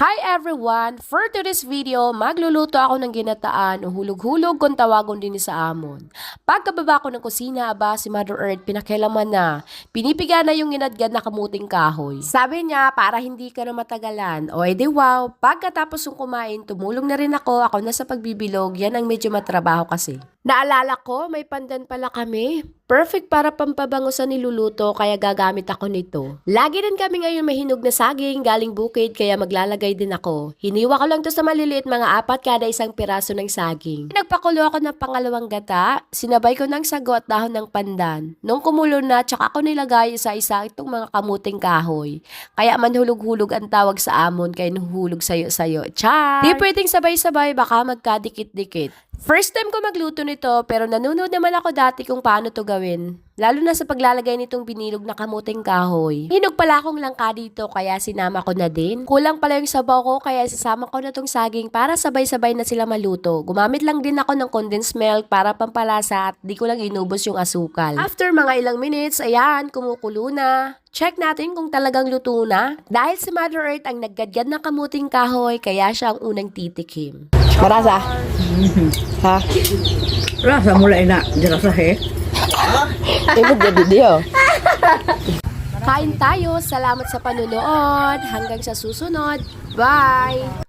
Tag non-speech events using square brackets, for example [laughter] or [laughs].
Hi everyone! For today's video, magluluto ako ng ginataan o hulog-hulog kung tawagon din sa amon. Pagkababa ko ng kusina, aba si Mother Earth pinakilaman na. Pinipiga na yung ginadgad na kamuting kahoy. Sabi niya, para hindi ka na matagalan. O edi wow, pagkatapos yung kumain, tumulong na rin ako. Ako na sa pagbibilog, yan ang medyo matrabaho kasi. Naalala ko, may pandan pala kami. Perfect para pampabango sa niluluto, kaya gagamit ako nito. Lagi din kami ngayon may hinog na saging, galing bukid, kaya maglalagay din ako. Hiniwa ko lang to sa maliliit mga apat kada isang piraso ng saging. Nagpakulo ako ng pangalawang gata, sinabay ko ng sago at dahon ng pandan. Nung kumulo na, tsaka ako nilagay sa isa itong mga kamuting kahoy. Kaya manhulog-hulog ang tawag sa amon, kaya nuhulog sayo-sayo. Char! Di pwedeng sabay-sabay, baka magkadikit-dikit. First time ko magluto nito, pero nanonood naman ako dati kung paano to gawin. Lalo na sa paglalagay nitong binilog na kamuting kahoy. Hinog pala akong langka dito, kaya sinama ko na din. Kulang pala yung sabaw ko, kaya sasama ko na tong saging para sabay-sabay na sila maluto. Gumamit lang din ako ng condensed milk para pampalasa at di ko lang inubos yung asukal. After mga ilang minutes, ayan, kumukulo na. Check natin kung talagang luto na. Dahil si Mother Earth ang naggadgad ng kamuting kahoy, kaya siya ang unang titikim. Marasa? [laughs] ha? Rasa mulai na dirasa he. Ibig [laughs] na video. Kain tayo. Salamat sa panunood. Hanggang sa susunod. Bye!